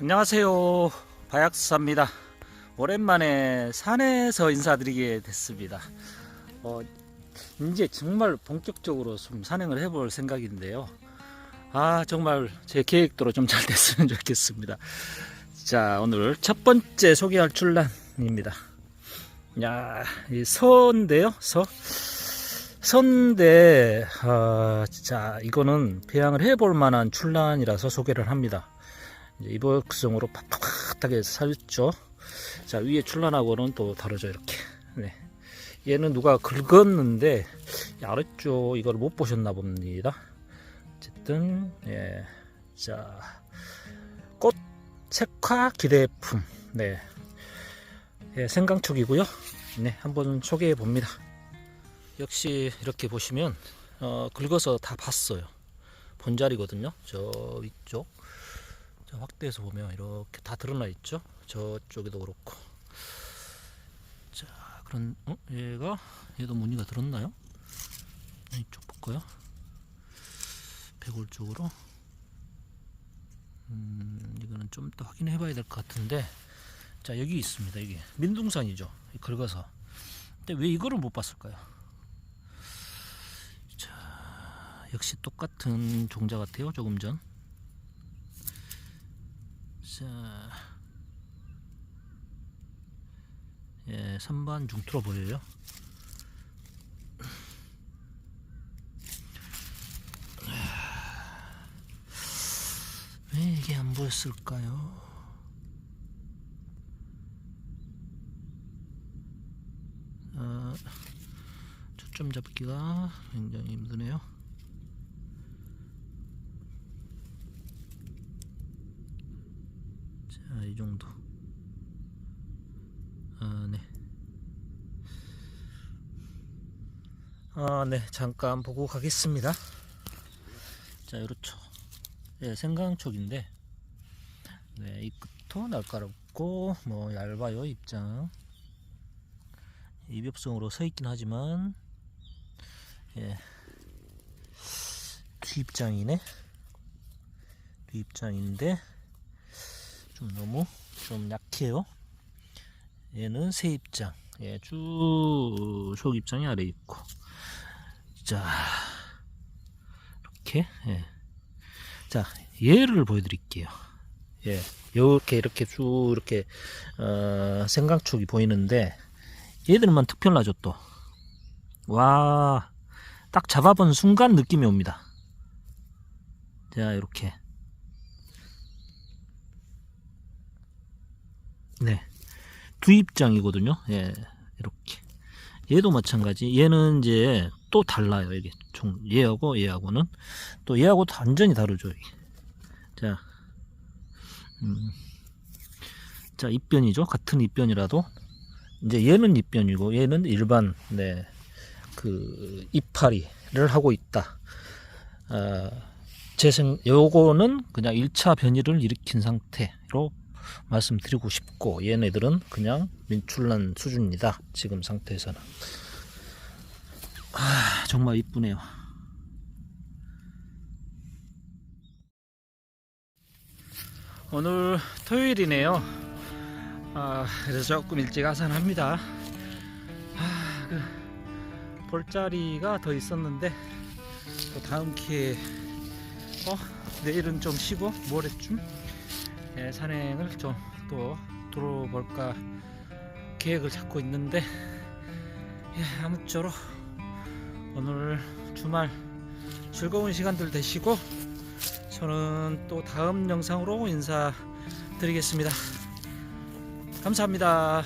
안녕하세요. 바약수사입니다. 오랜만에 산에서 인사드리게 됐습니다. 어, 이제 정말 본격적으로 좀 산행을 해볼 생각인데요. 아, 정말 제 계획대로 좀 잘 됐으면 좋겠습니다. 자, 오늘 첫 번째 소개할 출란입니다. 야, 이 서인데요, 서. 서인데, 아, 자, 이거는 배양을 해볼 만한 출란이라서 소개를 합니다. 이복성으로 팍팍하게 살죠. 자 위에 출란하고는 또 다르죠 이렇게. 네. 얘는 누가 긁었는데 아랫쪽 이걸 못 보셨나 봅니다. 어쨌든 예. 자 꽃 색화 기대품. 네. 예, 생강촉이고요. 네, 한번 소개해 봅니다. 역시 이렇게 보시면 어, 긁어서 다 봤어요. 본자리거든요. 저 위쪽. 자, 확대해서 보면 이렇게 다 드러나 있죠. 저쪽에도 그렇고. 자, 그런 어? 얘가 얘도 무늬가 들었나요? 이쪽 볼까요? 배골 쪽으로. 음, 이거는 좀 더 확인해 봐야 될 것 같은데. 자, 여기 있습니다. 여기 민둥산이죠. 긁어서. 근데 왜 이거를 못 봤을까요? 자, 역시 똑같은 종자 같아요. 조금 전. 자, 예, 3번 중투로 보여요. 왜 이게 안 보였을까요? 어, 초점 잡기가 굉장히 힘드네요. 자, 이 정도. 아, 네. 아, 네. 잠깐 보고 가겠습니다. 자, 이렇죠. 예, 생강촉인데, 네, 이 끝도 날카롭고, 뭐, 얇아요, 입장. 입엽성으로 서 있긴 하지만, 예, 뒷입장이네. 뒷입장인데, 좀 너무 좀 약해요. 얘는 새 입장. 예, 쭉 속 입장이 아래 있고. 자, 이렇게. 예. 자, 얘를 보여드릴게요. 예, 이렇게 이렇게 쭉 이렇게 어, 생강축이 보이는데 얘들만 특별하죠 또. 와, 딱 잡아본 순간 느낌이 옵니다. 자, 이렇게. 네. 두 입장이거든요. 예. 이렇게. 얘도 마찬가지. 얘는 이제 또 달라요. 이게 총 얘하고 얘하고는 또 얘하고 완전히 다르죠. 이게. 자. 음. 자, 입변이죠. 같은 입변이라도 이제 얘는 입변이고 얘는 일반 네. 그 이파리를 하고 있다. 아, 재생 요거는 그냥 1차 변이를 일으킨 상태로 말씀드리고 싶고 얘네들은 그냥 민출난 수준이다. 지금 상태에서는. 아 정말 이쁘네요. 오늘 토요일이네요. 아 그래서 조금 일찍 하산합니다. 아, 그 볼자리가 더 있었는데 또 다음 기회에 어 내일은 좀 쉬고 모레쯤 예, 산행을 좀또 돌아볼까 계획을 잡고 있는데 예, 아무쪼록 오늘 주말 즐거운 시간들 되시고 저는 또 다음 영상으로 인사드리겠습니다. 감사합니다.